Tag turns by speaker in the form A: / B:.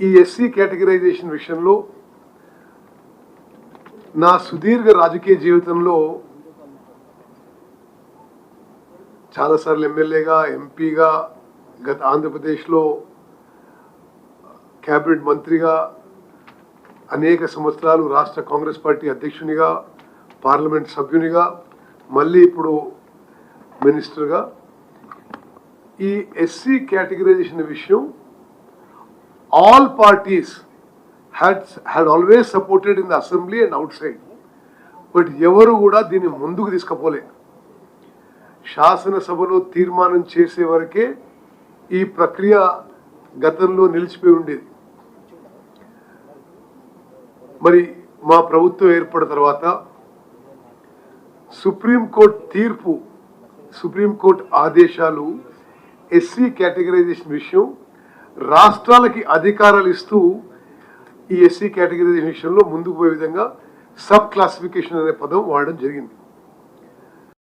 A: ఈ SC categorisation విషయంలో నా సుదీర్ఘ రాజకీయ జీవితంలో చాలాసార్లు ఎమ్మెల్యేగా ఎంపీగా గత ఆంధ్రప్రదేశ్లో క్యాబినెట్ మంత్రిగా అనేక సంవత్సరాలు రాష్ట్ర కాంగ్రెస్ పార్టీ అధ్యక్షునిగా పార్లమెంట్ సభ్యునిగా మళ్ళీ ఇప్పుడు మినిస్టర్గా. ఈ ఎస్సీ కేటగిరైజేషన్ విషయం all parties had had always supported in the assembly and outside but ఎవరు కూడా దీన్ని ముందుకు తీసుకుపోలే. శాసనసభలో తీర్మానం చేసే వరకే ఈ ప్రక్రియ గతంలో నిలిచిపోయి ఉండేది. మరి మా ప్రభుత్వం ఏర్పడిన తర్వాత సుప్రీంకోర్టు తీర్పు సుప్రీంకోర్టు ఆదేశాలు ఎస్సీ కేటగరైజేషన్ విషయం రాష్ట్రాలకి అధికారాలు ఇస్తూ ఈ ఎస్సీ కేటగిరీ విషయంలో ముందుకు పోయే విధంగా సబ్ క్లాసిఫికేషన్ అనే పదం వాడడం జరిగింది.